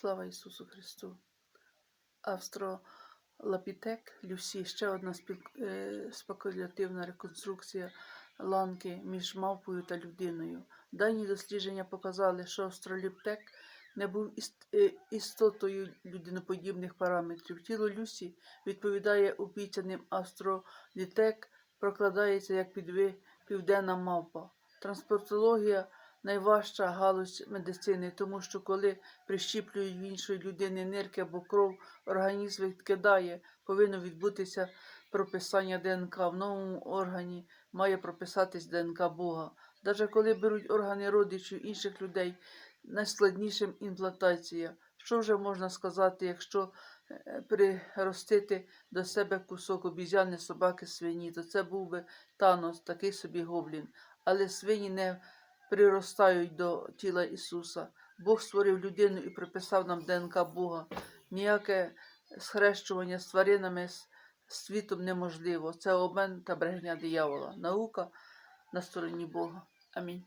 Слава Ісусу Христу! Австролапітек Люсі ще одна е, спекулятивна реконструкція ланки між мавпою та людиною. Дані дослідження показали, що австраліптек не був е, істотою людиноподібних параметрів. Тіло Люсі відповідає обіцяним австралітек, прокладається як підви південна мавпа. Транспортологія найважча галузь медицини, тому що коли прищіплюють в іншої людини нирки або кров, організм відкидає, повинно відбутися прописання ДНК. В новому органі має прописатись ДНК Бога. Навіть коли беруть органи родичів інших людей, найскладнішим імплантація. Що вже можна сказати, якщо е, приростити до себе кусок обізяни, собаки, свині, то це був би Танос, такий собі гоблін. Але свині не приростають до тіла Ісуса. Бог створив людину і приписав нам ДНК Бога. Ніяке схрещування з тваринами з світом неможливо. Це обмен та брехня диявола. Наука на стороні Бога. Амінь.